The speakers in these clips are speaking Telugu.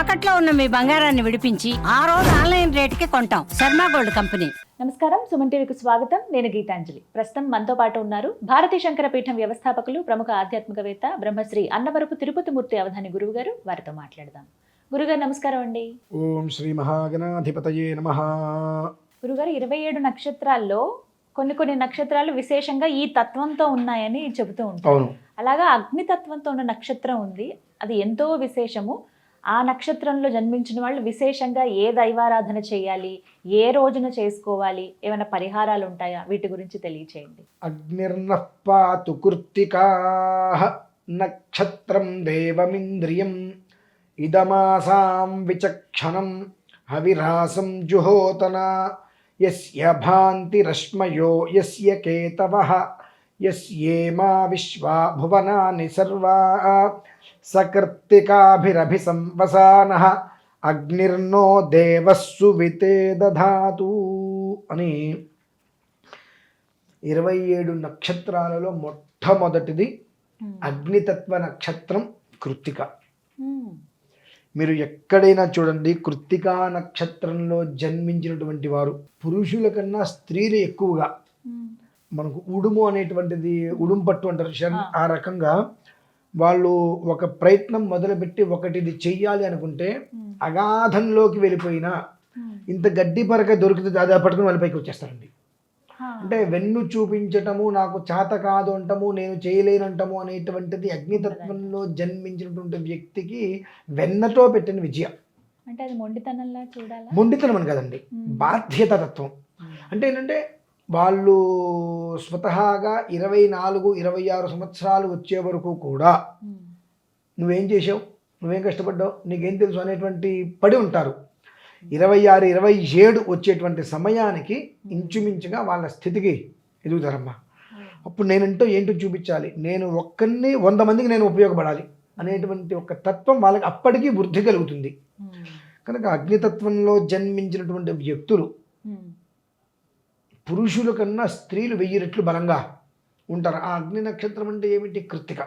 తాకట్లో ఉన్న మీ బంగారాన్ని విడిపించి ఆ రోజు ఆన్లైన్ రేటుకి కొంటాం. Sharma gold company. నమస్కారం సుమన్ టీవీకి స్వాగతం. నేను గీతాంజలి. ప్రస్తుతం మనతో పాటు ఉన్నారు భారతీ శంకర పీఠం వ్యవస్థాపకులు ప్రముఖ ఆధ్యాత్మికవేత్త బ్రహ్మశ్రీ అన్నవరపు తిరుపతి మూర్తి అవధాని గురువు గారు వారితో మాట్లాడదాం. గురుగారు నమస్కారం అండి. ఓం శ్రీ మహాగణాధిపతయే నమ. గురుగారు ఇరవై ఏడు నక్షత్రాల్లో కొన్ని కొన్ని నక్షత్రాలు విశేషంగా ఈ తత్వంతో ఉన్నాయని చెబుతూ ఉంటారు. అవును. అలాగా అగ్ని తత్వంతో ఉన్న నక్షత్రం ఉంది. అది ఎంతో విశేషము. ఆ నక్షత్రంలో జన్మించిన వాళ్ళు విశేషంగా ఏ దైవారాధన చేయాలి? ఏ రోజున చేసుకోవాలి? ఏమైనా పరిహారాలు ఉంటాయా? వీటి గురించి తెలియచేయండి. అగ్నిర్నః నక్షత్రం దేవమింద్రియం ఇదమాసాం విచక్షణం హవిరాసం జుహోతన యస్య భాంతిరశ్మయో యస్య కేతవః యస్యేమా విశ్వా భువనాని సర్వా సకర్తికాభిరభిసంవసానః అగ్నిర్నో దేవస్సు వితే దధాతు అని ఇరవై ఏడు నక్షత్రాలలో మొట్టమొదటిది అగ్నితత్వ నక్షత్రం కృత్తిక. మీరు ఎక్కడైనా చూడండి కృత్తికా నక్షత్రంలో జన్మించినటువంటి వారు పురుషుల కన్నా స్త్రీలు ఎక్కువగా. మనకు ఉడుము అనేటువంటిది ఉడుము పట్టు అంటారు ఆ. రకంగా వాళ్ళు ఒక ప్రయత్నం మొదలుపెట్టి ఒకటిది చెయ్యాలి అనుకుంటే అగాధంలోకి వెళ్ళిపోయినా ఇంత గడ్డి పరక దొరికితే దాదాపు పట్టుకుని వాళ్ళ పైకి వచ్చేస్తారండి. అంటే వెన్ను చూపించటము నాకు చేత కాదు అంటము నేను చేయలేనంటము అనేటువంటిది అగ్నితత్వంలో జన్మించినటువంటి వ్యక్తికి వెన్నతో పెట్టిన విజయం. అంటే అది మొండితనంలా చూడాలా? మొండితనం అని కదండి. బాధ్యత తత్వం అంటే ఏంటంటే వాళ్ళు స్వతహాగా ఇరవై నాలుగు ఇరవై ఆరు సంవత్సరాలు వచ్చే వరకు కూడా నువ్వేం చేసావు నువ్వేం కష్టపడ్డావు? నీకేం తెలుసు అనేటువంటి పడి ఉంటారు. ఇరవై ఆరు ఇరవై ఏడు వచ్చేటువంటి సమయానికి ఇంచుమించుగా వాళ్ళ స్థితికి ఎదుగుతారమ్మా. అప్పుడు నేనంటూ ఏంటో చూపించాలి. నేను ఒక్కరిని వంద మందికి నేను ఉపయోగపడాలి అనేటువంటి ఒక తత్వం వాళ్ళకి అప్పటికీ వృద్ధి కలుగుతుంది. కనుక అగ్నితత్వంలో జన్మించినటువంటి వ్యక్తులు పురుషుల కన్నా స్త్రీలు వెయ్యి రెట్లు బలంగా ఉంటారు. ఆ అగ్ని నక్షత్రం అంటే ఏమిటి? కృత్తిక.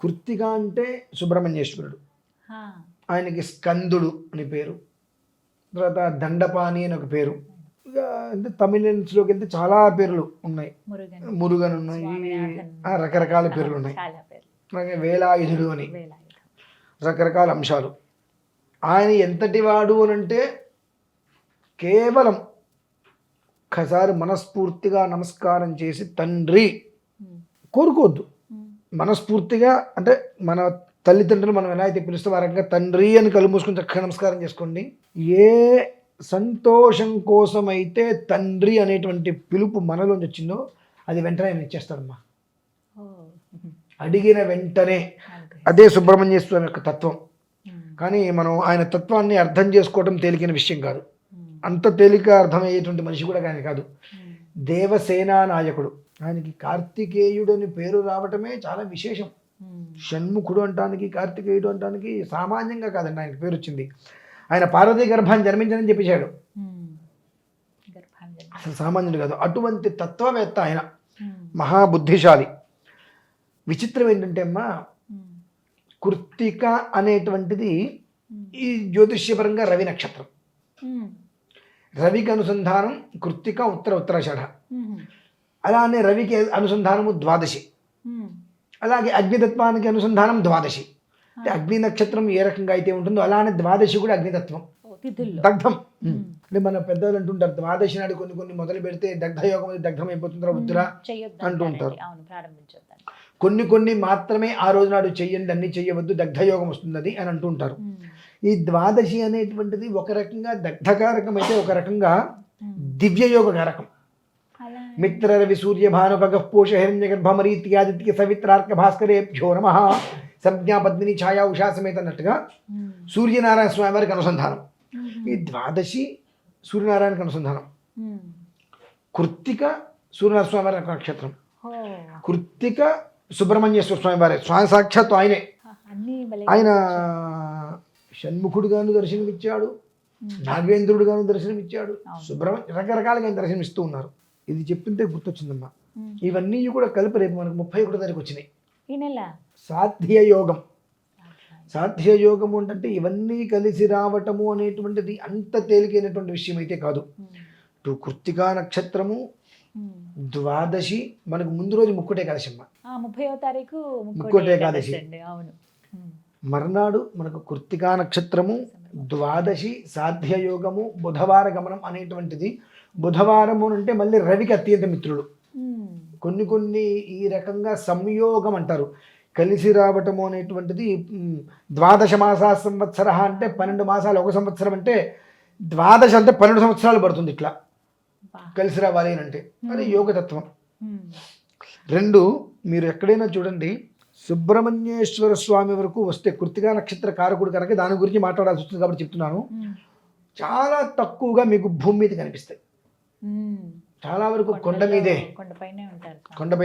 కృత్తిక అంటే సుబ్రహ్మణ్యేశ్వరుడు. ఆయనకి స్కందుడు అని పేరు. తర్వాత దండపాణి అని ఒక పేరు. అంటే తమిళన్స్లోకి వెళ్తే చాలా పేర్లు ఉన్నాయి. మురుగన్. ఉన్నాయి. రకరకాల పేర్లు ఉన్నాయి. వేలాయుధుడు అని. రకరకాల అంశాలు. ఆయన ఎంతటి వాడు అని అంటే కేవలం ఒక్కసారి మనస్ఫూర్తిగా నమస్కారం చేసి తండ్రి కోరుకోవద్దు. మనస్ఫూర్తిగా అంటే మన తల్లిదండ్రులు మనం ఎలా అయితే పిలుస్తే ఆ రకంగా తండ్రి అని కళ్ళు మూసుకుని చక్కగా నమస్కారం చేసుకోండి. ఏ సంతోషం కోసం అయితే తండ్రి అనేటువంటి పిలుపు మనలోంచి వచ్చిందో అది వెంటనే ఆయన ఇచ్చేస్తాడమ్మా. అడిగిన వెంటనే అదే సుబ్రహ్మణ్య స్వామి యొక్క తత్వం. కానీ మనం ఆయన తత్వాన్ని అర్థం చేసుకోవడం తేలికైన విషయం కాదు. అంత తేలిక అర్థమయ్యేటువంటి మనిషి కూడా ఆయన కాదు. దేవసేనా నాయకుడు ఆయనకి కార్తికేయుడు అని పేరు రావటమే చాలా విశేషం. షణ్ముఖుడు అంటానికి కార్తికేయుడు అంటానికి సామాన్యంగా కాదండి ఆయనకి పేరు వచ్చింది ఆయన పార్వతీ గర్భాన్ని జన్మించని చెప్పేశాడు. అసలు సామాన్యుడు కాదు అటువంటి తత్వవేత్త ఆయన. మహాబుద్ధిశాలి విచిత్రం ఏంటంటే అమ్మా. కృత్తిక అనేటువంటిది. ఈ జ్యోతిష్యపరంగా రవి నక్షత్రం. రవికి అనుసంధానం కృత్తిక ఉత్తర ఉత్తరాషాఢ. ఉమ్. అలానే రవికి అనుసంధానము ద్వాదశి. అలాగే అగ్నితత్వానికి అనుసంధానం ద్వాదశి. అంటే అగ్ని నక్షత్రం ఏ రకంగా అయితే ఉంటుందో అలానే ద్వాదశి కూడా అగ్నితత్వం దగ్ధం. అంటే మన పెద్దలు అంటుంటారు ద్వాదశి నాడు కొన్ని కొన్ని మొదలు పెడితే దగ్ధయోగం దగ్ధం అయిపోతుందిరా వద్దురా అంటూ. ఉంటారు. కొన్ని కొన్ని మాత్రమే ఆ రోజు నాడు చెయ్యండి అన్ని చెయ్యవద్దు దగ్ధయోగం వస్తుంది అని అంటుంటారు ఈ ద్వాదశి అనేటువంటిది ఒక రకంగా దగ్ధకారకం అయితే ఒక రకంగా దివ్యయోగ కారకం అలా. మిత్ర రవి సూర్య భానుపగ పోష హిరణ్య గర్భమరీత్యాదిత్య సవిత్రార్క భాస్కరేభ్యో నమ. సంజ్ఞా పద్మిని ఛాయా ఉషా సమేత అన్నట్టుగా ఉమ్. సూర్యనారాయణ స్వామి వారికి అనుసంధానం. ఉమ్. ఈ ద్వాదశి సూర్యనారాయణకి అనుసంధానం. ఉమ్. కృత్తిక సూర్యనారాయణ స్వామి వారి నక్షత్రం. ఓ. కృత్తిక సుబ్రహ్మణ్యేశ్వర స్వామి వారే. స్వామి సాక్షాత్తు ఆయనే. ఆ, అన్నీ భలే ఆయన షణ్ముఖుడుగాను దర్శనమిచ్చాడు. నాగేంద్రుడుగాను దర్శనమిచ్చాడు. సుబ్రహ్మణ్య రకరకాలుగా ఆయన దర్శనమిస్తూ ఉన్నారు ఇది చెప్తుంటే గుర్తొచ్చిందమ్మా. ఇవన్నీ కూడా కలిపి రేపు మనకు ముప్పై ఒకటో తారీఖు వచ్చినాయి. ఈ నెల? సాధ్య యోగం. అంటే ఇవన్నీ కలిసి రావటము అనేటువంటిది అంత తేలికైనటువంటి విషయం అయితే కాదు. ఇటు కృత్తికా నక్షత్రము ద్వాదశి మనకు ముందు రోజు ముక్కుటే ఏకాదశమ్మ ముప్పైవ తారీఖు ముక్కోటి అవును. ఉమ్. మర్నాడు మనకు కృత్తికా నక్షత్రము ద్వాదశి సాధ్యయోగము బుధవార గమనం అనేటువంటిది. బుధవారము అంటే మళ్ళీ రవికి అత్యంత మిత్రుడు. కొన్ని కొన్ని ఈ రకంగా సంయోగం అంటారు. కలిసి రావటము అనేటువంటిది ద్వాదశ మాసా సంవత్సర అంటే పన్నెండు మాసాలు ఒక సంవత్సరం అంటే ద్వాదశ అంటే పన్నెండు సంవత్సరాలు పడుతుంది ఇట్లా. కలిసి రావాలి అని అంటే. అది యోగతత్వం. రెండు మీరు ఎక్కడైనా చూడండి సుబ్రహ్మణ్యేశ్వర స్వామి వరకు వస్తే కృతికా నక్షత్ర కారకుడు కనుక దాని గురించి మాట్లాడాల్సి వస్తుంది కాబట్టి చెప్తున్నాను. చాలా తక్కువగా మీకు భూమి మీద కనిపిస్తాయి. చాలా వరకు కొండ మీదే కొండపైనే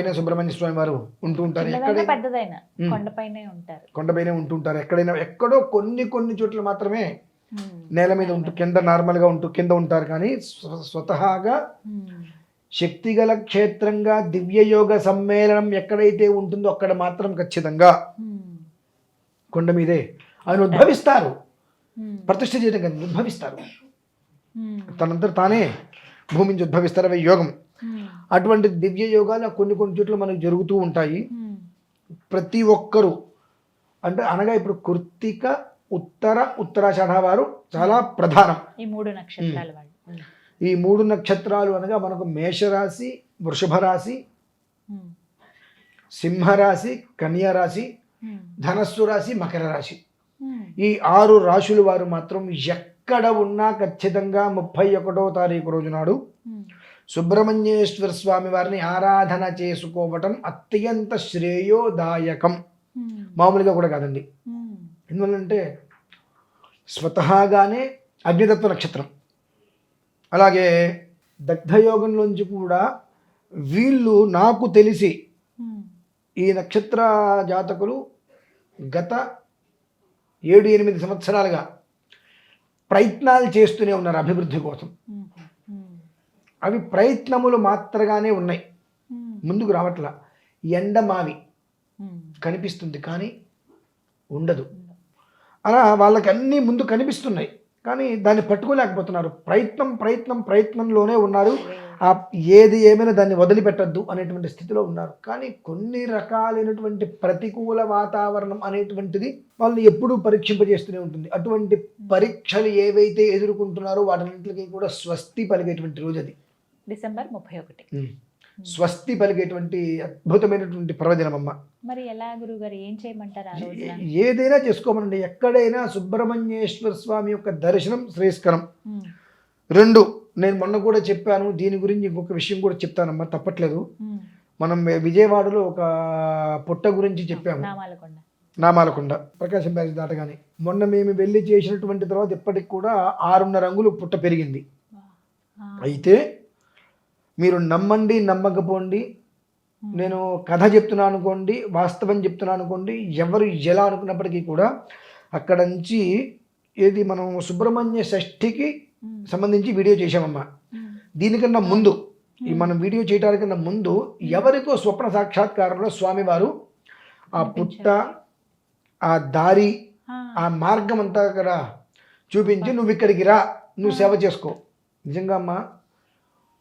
ఉంటారు సుబ్రహ్మణ్య స్వామి వారు ఉంటూ ఉంటారు. కొండపైనే ఉంటారు కొండపైన ఉంటుంటారు ఎక్కడైనా ఎక్కడో కొన్ని కొన్ని చోట్ల మాత్రమే. నేల మీద ఉంటూ కింద నార్మల్గా ఉంటూ కింద ఉంటారు కానీ స్వ- స్వతహాగా. శక్తిగల క్షేత్రంగా దివ్యయోగ సమ్మేళనం ఎక్కడైతే ఉంటుందో అక్కడ మాత్రం ఖచ్చితంగా ఉమ్. కొండ మీదే ఆయన ఉద్భవిస్తారు ఉమ్. ప్రతిష్ఠ చేయడం కాదు ఉద్భవిస్తారు ఉమ్. తనంతట తానే భూమి నుంచి ఉద్భవిస్తారు అవి యోగం. అటువంటి దివ్య యోగాలు కొన్ని కొన్ని చోట్ల మనకు జరుగుతూ ఉంటాయి. ప్రతి ఒక్కరూ అంటే అనగా ఇప్పుడు కృత్తిక ఉత్తర ఉత్తరాషాఢ వారు చాలా ప్రధానం ఈ మూడు నక్షత్రాల వాళ్ళు. ఈ మూడు నక్షత్రాలు అనగా మనకు మేషరాశి వృషభ రాశి ఉమ్. సింహరాశి కన్యా రాశి ఉమ్. ధనస్సు రాశి మకర రాశి ఉమ్. ఈ ఆరు రాశుల వారు మాత్రం ఎక్కడ ఉన్నా ఖచ్చితంగా ముప్పై ఒకటో తారీఖు రోజు నాడు. సుబ్రహ్మణ్యేశ్వర స్వామి వారిని ఆరాధన చేసుకోవటం అత్యంత శ్రేయోదాయకం. మామూలుగా కూడా కాదండి. ఎందువల్లంటే స్వతహాగానే అగ్నితత్వ నక్షత్రం అలాగే దగ్ధయోగంలోంచి కూడా వీళ్ళు నాకు తెలిసి. ఈ నక్షత్ర జాతకులు గత ఏడు ఎనిమిది సంవత్సరాలుగా ప్రయత్నాలు చేస్తూనే ఉన్నారు అభివృద్ధి కోసం. అవి ప్రయత్నములు మాత్రగానే ఉన్నాయి. ముందుకు రావట్లా ఎండమావి. కనిపిస్తుంది కానీ ఉండదు అలా వాళ్ళకి అన్నీ ముందు కనిపిస్తున్నాయి కానీ దాన్ని పట్టుకోలేకపోతున్నారు. ప్రయత్నం ప్రయత్నం ప్రయత్నంలోనే ఉన్నారు. ఆ ఏది ఏమైనా దాన్ని వదిలిపెట్టద్దు అనేటువంటి స్థితిలో ఉన్నారు. కానీ కొన్ని రకాలైనటువంటి ప్రతికూల వాతావరణం అనేటువంటిది వాళ్ళని ఎప్పుడూ పరీక్షింపజేస్తూనే ఉంటుంది. అటువంటి పరీక్షలు ఏవైతే ఎదుర్కొంటున్నారో వాటిన్నింటికి కూడా స్వస్తి పలిగేటువంటి రోజు అది. డిసెంబర్ ముప్పై ఒకటి. స్వస్తి పలిగేటువంటి అద్భుతమైనటువంటి పర్వదినమమ్మ మరి ఎలా గురుగారు ఏం చేయమంటారు ఏదైనా చేసుకోమనండి. ఎక్కడైనా సుబ్రహ్మణ్యేశ్వర స్వామి యొక్క దర్శనం శ్రేయస్కరం. రెండు నేను మొన్న కూడా చెప్పాను దీని గురించి ఇంకొక విషయం కూడా చెప్తానమ్మా తప్పట్లేదు. మనం విజయవాడలో ఒక పుట్ట గురించి చెప్పాము. నామాలకొండ. ప్రకాశం బ్యారేజ్ దాటగానే. మొన్న మేము వెళ్ళి చేసినటువంటి తర్వాత ఇప్పటికి కూడా ఆరున్నర రంగులు పుట్ట పెరిగింది. అయితే మీరు నమ్మండి నమ్మకపోండి నేను కథ చెప్తున్నాను అనుకోండి వాస్తవం చెప్తున్నాను అనుకోండి ఎవరు ఎలా అనుకున్నప్పటికీ కూడా అక్కడ నుంచి ఏది మనం సుబ్రహ్మణ్య షష్ఠికి. సంబంధించి వీడియో చేశామమ్మా. దీనికన్నా ముందు ఈ మనం వీడియో చేయడానికన్నా ముందు ఎవరికో స్వప్న సాక్షాత్కారంలో స్వామివారు ఆ పుట్ట ఆ దారి ఆ. మార్గం అంతా కదా చూపించి నువ్వు ఇక్కడికి రా నువ్వు సేవ చేసుకో. నిజంగా అమ్మా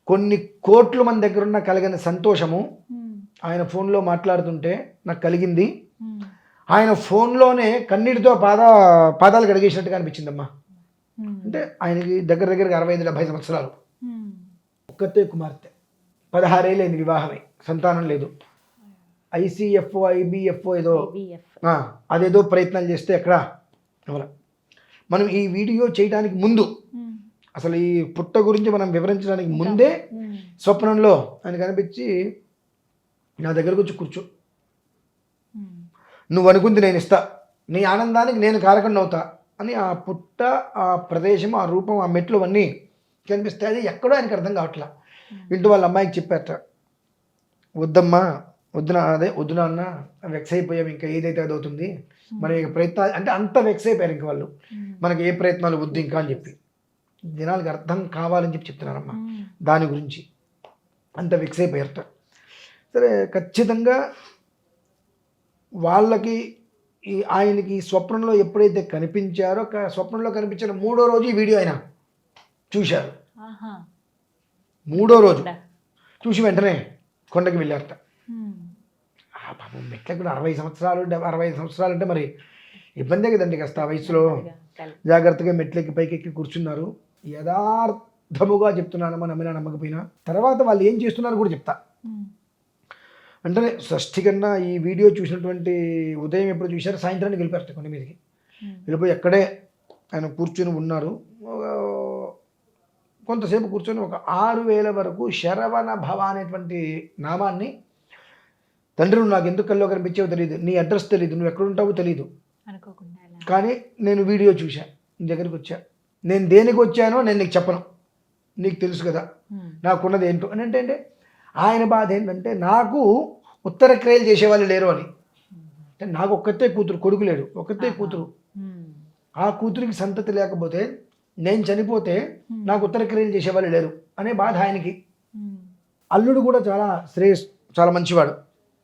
కొన్ని కోట్ల మంది దగ్గర ఉన్న కలిగిన సంతోషము ఉమ్. ఆయన ఫోన్లో మాట్లాడుతుంటే నాకు కలిగింది ఉమ్. ఆయన ఫోన్లోనే కన్నీటితో పాద పాదాలు కడిగేసినట్టుగా అనిపించిందమ్మా ఉమ్. అంటే ఆయనకి దగ్గర దగ్గరగా అరవై ఐదు డెబ్బై సంవత్సరాలు. ఒక్కతే కుమార్తె పదహారేళ్ళైంది వివాహమే సంతానం లేదు ఐసీఎఫ్ఓ ఐబిఎఫ్ఓ ఏదో అదేదో ప్రయత్నాలు చేస్తే ఎక్కడ ఎవర మనం ఈ వీడియో చేయడానికి ముందు. అసలు ఈ పుట్ట గురించి మనం వివరించడానికి ముందే. స్వప్నంలో ఆయన కనిపించి నా దగ్గరకు వచ్చి కూర్చో. నువ్వు అనుకుంది నేను ఇస్తా. నీ ఆనందానికి నేను కారకుండా అవుతా అని ఆ పుట్ట ఆ ప్రదేశం ఆ రూపం ఆ మెట్లు అన్నీ కనిపిస్తాయి. అది ఎక్కడో ఆయనకు అర్థం కావట్లా. ఇంటి వాళ్ళ అమ్మాయికి చెప్పారట వద్దమ్మా వద్దునా అదే వద్దునా అన్న వెక్స్ అయిపోయాం ఇంకా ఏదైతే అది అవుతుంది మరి ఇక ప్రయత్నాలు అంటే అంత వెక్స్ అయిపోయారు ఇంక వాళ్ళు. మనకి ఏ ప్రయత్నాలు వద్దు ఇంకా అని చెప్పి. జనాలకు అర్థం కావాలని చెప్పి చెప్తున్నారమ్మా. దాని గురించి. అంత ఫిక్స్ అయిపోయారట సరే ఖచ్చితంగా వాళ్ళకి ఈ ఆయనకి స్వప్నంలో ఎప్పుడైతే కనిపించారో స్వప్నంలో కనిపించిన మూడో రోజు ఈ వీడియో ఆయన చూశారు. మూడో రోజు. చూసి వెంటనే కొండకి వెళ్ళారట. పాపం మెట్లకు కూడా అరవై సంవత్సరాలు అరవై సంవత్సరాలు అంటే మరి ఇబ్బందే కదండి కాస్త ఆ వయసులో. జాగ్రత్తగా మెట్లెక్కి పైకెక్కి కూర్చున్నారు. యథార్థముగా చెప్తున్నానమ్మా నమ్మినా నమ్మకపోయినా. తర్వాత వాళ్ళు ఏం చేస్తున్నారు కూడా చెప్తా. అంటే షష్ఠి కన్నా ఈ వీడియో చూసినటువంటి ఉదయం ఎప్పుడు చూశారు సాయంత్రానికి వెళ్ళిపోయారు కొండ మీదకి. వెళ్ళిపోయి అక్కడే ఆయన కూర్చొని ఉన్నారు. కొంతసేపు కూర్చొని ఒక ఆరు వేల వరకు శరవణ భవ అనేటువంటి నామాన్ని తండ్రి నాకు ఎందుకు కల్లో కనిపించావో తెలియదు నీ అడ్రస్ తెలియదు నువ్వు ఎక్కడ ఉంటావో తెలియదు. కానీ నేను వీడియో చూశా. నీ దగ్గరికి వచ్చా. నేను దేనికి వచ్చానో నేను నీకు చెప్పను. నీకు తెలుసు కదా. నాకున్నది ఏంటో. అని అంటే అంటే ఆయన బాధ ఏంటంటే నాకు ఉత్తర క్రియలు చేసేవాళ్ళు లేరు అని. అంటే నాకు ఒక్కతే కూతురు కొడుకు లేడు. ఒక్కతే కూతురు. ఆ కూతురికి సంతతి లేకపోతే నేను చనిపోతే నాకు ఉత్తర క్రియలు చేసేవాళ్ళు లేరు అనే బాధ ఆయనకి. అల్లుడు కూడా చాలా శ్రేయస్ చాలా మంచివాడు.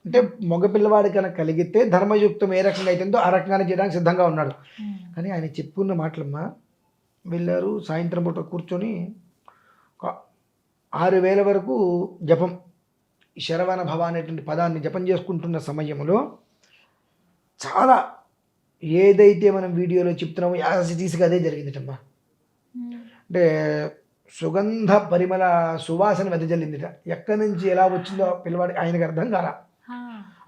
అంటే మగ పిల్లవాడి కనుక కలిగితే ధర్మయుక్తం ఏ రకంగా అవుతుందో ఆ రకంగానే చేయడానికి సిద్ధంగా ఉన్నాడు. కానీ ఆయన చెప్పుకున్న మాటలమ్మా వెళ్ళారు సాయంత్రం పూట కూర్చొని ఒక ఆరు వేల వరకు జపం ఈ శరవణ భవ అనేటువంటి పదాన్ని జపం చేసుకుంటున్న సమయంలో చాలా ఏదైతే మనం వీడియోలో చెప్తున్నామో తీసుకు అదే జరిగిందిటమ్మా. అంటే సుగంధ పరిమళ సువాసన వెదజల్లిందిట ఎక్కడి నుంచి ఎలా వచ్చిందో ఆ పిల్లవాడికి ఆయనకు అర్థం కాల.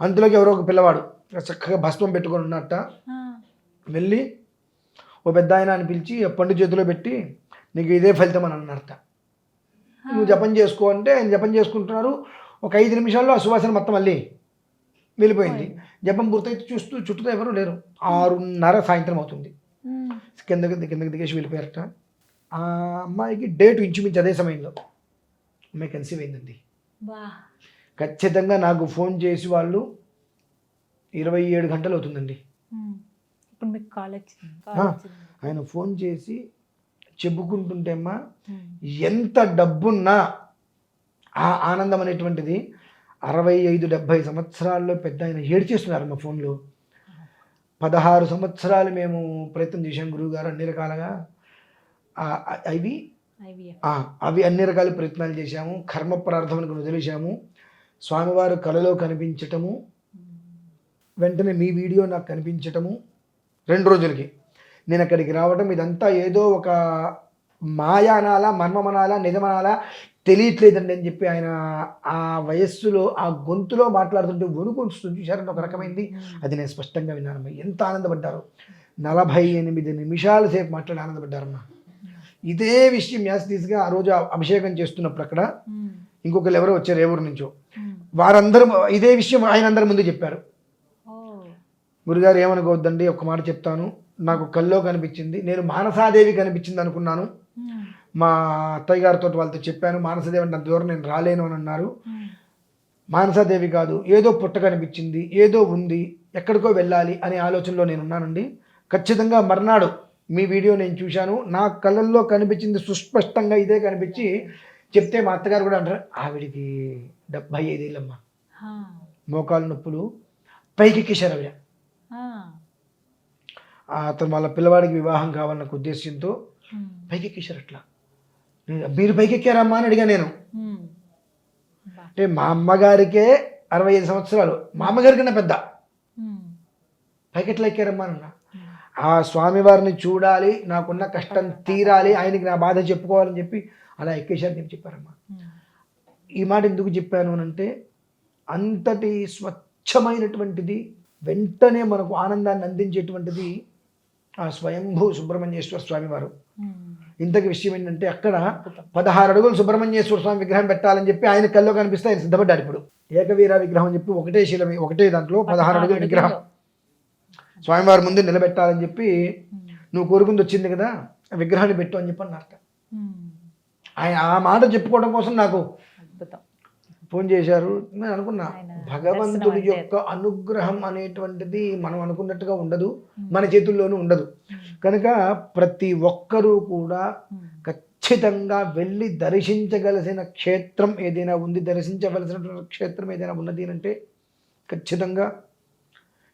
అందులోకి ఎవరో ఒక పిల్లవాడు చక్కగా భస్మం పెట్టుకొని ఉన్నట్ట. వెళ్ళి ఓ పెద్ద ఆయన అని పిలిచి పండు చేతిలో పెట్టి నీకు ఇదే ఫలితం అని అన్నట్ట నువ్వు జపం చేసుకో అంటే ఆయన జపం చేసుకుంటున్నారు. ఒక ఐదు నిమిషాల్లో ఆ సువాసన మొత్తం మళ్ళీ వెళ్ళిపోయింది. జపం పూర్తయితే చూస్తూ చుట్టూ ఎవరు లేరు. ఆరున్నర సాయంత్రం అవుతుంది. కిందకి కిందకి దిగేసి వెళ్ళిపోయారట. ఆ అమ్మాయికి డేట్ ఇంచుమించు అదే సమయంలో. అమ్మాయి కన్సీవ్ అయిందండి. ఖచ్చితంగా నాకు ఫోన్ చేసి వాళ్ళు ఇరవై ఏడు గంటలు అవుతుందండి. మీకు కాల్ వచ్చింది ఆయన ఫోన్ చేసి చెప్పుకుంటుంటే అమ్మా ఉమ్. ఎంత డబ్బున్నా ఆ ఆనందం అనేటువంటిది అరవై ఐదు డెబ్భై సంవత్సరాల్లో పెద్ద ఆయన ఏడ్చేస్తున్నారు మా ఫోన్లో పదహారు సంవత్సరాలు మేము ప్రయత్నం చేశాం గురువుగారు అన్ని రకాలుగా అవి అవి అన్ని రకాల ప్రయత్నాలు చేశాము కర్మ ప్రార్థనకు వదిలేశాము స్వామివారు కళలో కనిపించటము. వెంటనే మీ వీడియో నాకు కనిపించటము రెండు రోజులకి. నేను అక్కడికి రావటం ఇదంతా ఏదో ఒక మాయానాలా మర్మమనాలా నిజమనాలా తెలియట్లేదండి అని చెప్పి ఆయన ఆ వయస్సులో ఆ గొంతులో మాట్లాడుతుంటే వణుకొస్తుంది చూశారంటే ఒక రకమైంది. అది నేను స్పష్టంగా విన్నానమ్మా ఎంత ఆనందపడ్డారు. నలభై ఎనిమిది నిమిషాల సేపు మాట్లాడి ఆనందపడ్డారమ్మా. ఇదే విషయం యాస్తీస్గా ఆ రోజు అభిషేకం చేస్తున్నప్పుడు అక్కడ. ఇంకొకరు ఎవరో వచ్చారు ఏ ఊరు నుంచో. వారందరూ ఇదే విషయం ఆయన అందరి ముందు చెప్పారు. గురుగారు ఏమనుకోవద్దండి ఒక మాట చెప్తాను నాకు కల్లో కనిపించింది నేను మానసాదేవి కనిపించింది అనుకున్నాను. మా అత్తయ్య గారితో వాళ్ళతో చెప్పాను మానసదేవి అంటే అంత దూరం నేను రాలేను అని అన్నారు. మానసాదేవి కాదు ఏదో పుట్ట కనిపించింది ఏదో ఉంది ఎక్కడికో వెళ్ళాలి అనే ఆలోచనలో నేను ఉన్నానండి ఖచ్చితంగా మర్నాడు మీ వీడియో నేను చూశాను నా కళ్ళల్లో కనిపించింది సుస్పష్టంగా ఇదే కనిపించి చెప్తే మా అత్తగారు కూడా అంటారు ఆవిడికి డెబ్బై ఐదేళ్ళమ్మా. మోకాలు నొప్పులు ఆ. ఆ అతను వాళ్ళ పిల్లవాడికి వివాహం కావాలన్న ఉద్దేశంతో. పైకెక్కేశారు అట్లా నేను, మీరు పైకెక్కారమ్మా అని అడిగా నేను. అంటే మా అమ్మగారికే అరవై ఐదు సంవత్సరాలు మా అమ్మగారి కన్నా పెద్ద ఉమ్. పైకి ఎట్లా ఎక్కారమ్మా అన్న. ఆ స్వామివారిని చూడాలి నాకున్న కష్టం తీరాలి ఆయనకి నా బాధ చెప్పుకోవాలని చెప్పి అలా ఎక్కేశారని చెప్పి చెప్పారమ్మా. ఈ మాట ఎందుకు చెప్పాను అని అంటే అంతటి స్వచ్ఛమైనటువంటిది వెంటనే మనకు ఆనందాన్ని అందించేటువంటిది ఆ స్వయంభూ సుబ్రహ్మణ్యేశ్వర స్వామి వారు ఉమ్. ఇంతకి విషయం ఏంటంటే అక్కడ పదహారు అడుగులు సుబ్రహ్మణ్యేశ్వర స్వామి విగ్రహం పెట్టాలని చెప్పి ఆయన కల్లో కనిపిస్తే ఆయన సిద్ధపడ్డాడు ఇప్పుడు ఏకవీర విగ్రహం అని చెప్పి ఒకటే శిల ఒకటే దాంట్లో పదహారు అడుగుల విగ్రహం స్వామివారి ముందు నిలబెట్టాలని చెప్పి ఉమ్. నువ్వు కోరుకుంది వచ్చింది కదా విగ్రహాన్ని పెట్టు అని చెప్పి అన్నారట ఉమ్. ఆయన ఆ మాట చెప్పుకోవడం కోసం నాకు ఫోన్ చేశారు నేను అనుకున్నా భగవంతుడి యొక్క అనుగ్రహం అనేటువంటిది మనం అనుకున్నట్టుగా ఉండదు మన చేతుల్లోనూ ఉండదు కనుక ప్రతి ఒక్కరూ కూడా. ఖచ్చితంగా వెళ్ళి దర్శించగలసిన క్షేత్రం ఏదైనా ఉంది దర్శించవలసినటువంటి క్షేత్రం ఏదైనా ఉన్నది అంటే ఖచ్చితంగా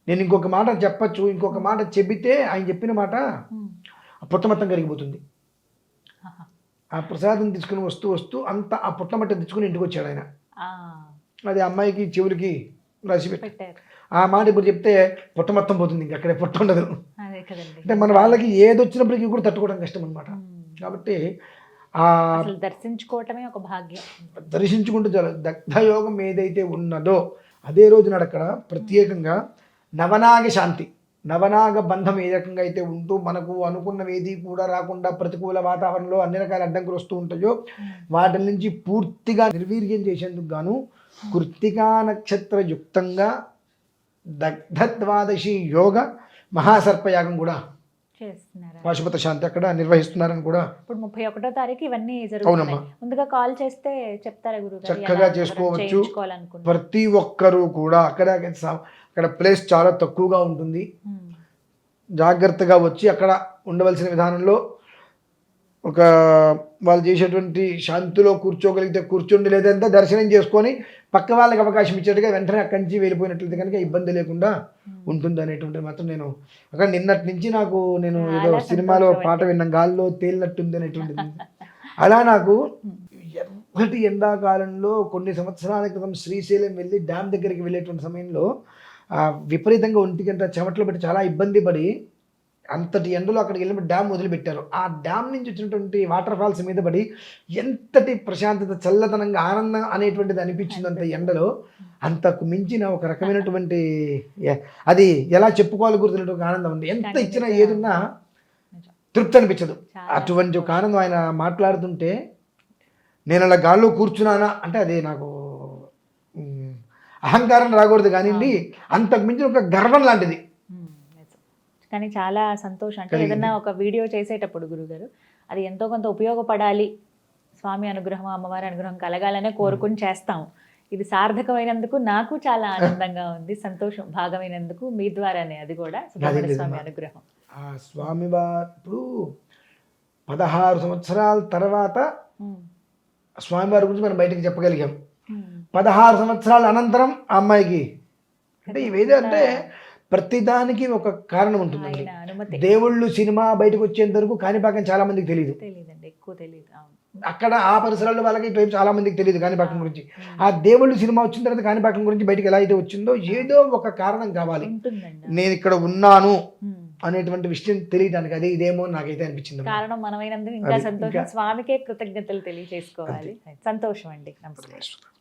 నేను ఇంకొక మాట చెప్పచ్చు ఇంకొక మాట చెబితే ఆయన చెప్పిన మాట ఉమ్. ఆ పుట్ట మొత్తం కరిగిపోతుంది. ఆ ప్రసాదం తీసుకుని వస్తూ వస్తూ అంత ఆ పుట్ట మట్ట తెచ్చుకుని ఇంటికి వచ్చాడు ఆయన అది అమ్మాయికి చెవులకి రాసి పెట్టి. పెట్టారు. ఆ మాట ఇప్పుడు చెప్తే పుట్ట మొత్తం పోతుంది ఇంకా అక్కడే పుట్ట ఉండదు. అంటే మన వాళ్ళకి ఏది వచ్చినప్పటికీ కూడా తట్టుకోవడం కష్టం అనమాట. కాబట్టి దర్శించుకోవటమే ఒక భాగ్యం. దర్శించుకుంటూ చాలు. దగ్ధయోగం ఏదైతే ఉన్నదో అదే రోజున అక్కడ ప్రత్యేకంగా నవనాగ శాంతి. నవనాగ బంధం ఏ రకంగా అయితే ఉంటూ మనకు అనుకున్నవి ఏది కూడా రాకుండా ప్రతికూల వాతావరణంలో అన్ని రకాల అడ్డంకులు వస్తూ ఉంటాయో వాటి నుంచి పూర్తిగా నిర్వీర్యం చేసేందుకు గాను కృత్తికా నక్షత్ర యుక్తంగా దగ్ధద్వాదశి యోగ మహాసర్పయాగం కూడా పాశుపత శాంతి అక్కడ నిర్వహిస్తున్నారని కూడా ఇప్పుడు ముప్పై ఒకటో తారీఖు ఇవన్నీ. జరుగుతున్నాయి ముందుగా కాల్ చేస్తే చెప్తారా గురువు చక్కగా చేసుకోవచ్చు. ప్రతి ఒక్కరూ కూడా అక్కడ అక్కడ ప్లేస్ చాలా తక్కువగా ఉంటుంది. జాగ్రత్తగా వచ్చి అక్కడ ఉండవలసిన విధానంలో ఒక వాళ్ళు చేసేటువంటి శాంతిలో కూర్చోగలిగితే కూర్చోండి లేదంటే దర్శనం చేసుకొని పక్క వాళ్ళకి అవకాశం ఇచ్చేట్టుగా వెంటనే అక్కడి నుంచి వెళ్ళిపోయినట్లయితే కనుక ఇబ్బంది లేకుండా ఉంటుంది అనేటువంటి మాత్రం నేను అక్కడ నిన్నటి నుంచి నాకు నేను ఏదో సినిమాలో పాట విన్న గాల్లో తేలినట్టుంది అనేటువంటిది. అలా నాకు ఎర్రటి ఎండాకాలంలో కొన్ని సంవత్సరాల క్రితం శ్రీశైలం వెళ్ళి డ్యామ్ దగ్గరికి వెళ్ళేటువంటి సమయంలో విపరీతంగా ఒంటి గంట చెమటలు పెట్టి చాలా ఇబ్బంది పడి అంతటి ఎండలో అక్కడికి వెళ్ళినప్పుడు డ్యామ్ వదిలిపెట్టారు. ఆ డ్యామ్ నుంచి వచ్చినటువంటి వాటర్ ఫాల్స్ మీద పడి ఎంతటి ప్రశాంతత చల్లదనంగా ఆనందం అనేటువంటిది అనిపించింది అంత ఎండలో. అంతకు మించిన ఒక రకమైనటువంటి అది ఎలా చెప్పుకోవాలి గుర్తున్నటువంటి ఆనందం ఉంది ఎంత ఇచ్చినా ఏదున్నా. తృప్తి అనిపించదు. అటువంటి ఒక ఆనందం ఆయన మాట్లాడుతుంటే నేను అలా గాల్లో కూర్చున్నానా అంటే అది నాకు అహంకారం రాకూడదు కానివ్వండి. అంతకు మించిన ఒక గర్వం లాంటిది. కానీ చాలా సంతోషం. అంటే. ఏదన్నా ఒక వీడియో చేసేటప్పుడు గురుగారు అది ఎంతో కొంత ఉపయోగపడాలి. స్వామి అనుగ్రహం అమ్మవారి అనుగ్రహం కలగాలనే కోరుకుని చేస్తాం. ఇది సార్థకమైనందుకు నాకు చాలా ఆనందంగా ఉంది సంతోషం భాగమైనందుకు మీ ద్వారానే అది కూడా సుబ్రహ్మణ్య స్వామి. అనుగ్రహం. ఆ స్వామివారు ఇప్పుడు పదహారు సంవత్సరాల తర్వాత స్వామివారి గురించి మనం బయటకు చెప్పగలిగాం. పదహారు సంవత్సరాల అనంతరం ఆ అమ్మాయికి అంటే ఇవేదో అంటే ప్రతిదానికి ఒక కారణం ఉంటుందండి. దేవుళ్ళు సినిమా బయటకు వచ్చేంత వరకు కాణిపాకం చాలా మందికి తెలియదు ఎక్కువ అక్కడ ఆ పరిసరాల్లో వాళ్ళకి చాలా మందికి తెలియదు కాణిపాకం గురించి. ఆ దేవుళ్ళు సినిమా వచ్చిన తర్వాత కాణిపాకం గురించి బయటకు ఎలా అయితే వచ్చిందో ఏదో ఒక కారణం కావాలి. నేను ఇక్కడ ఉన్నాను. అనేటువంటి విషయం తెలియడానికి అదే ఇదేమో నాకైతే అనిపించింది. కారణం మనమైనందుకు ఇంకా సంతోషం. స్వామికే కృతజ్ఞతలు తెలియజేసుకోవాలి. సంతోషం అండి. నమస్కారం.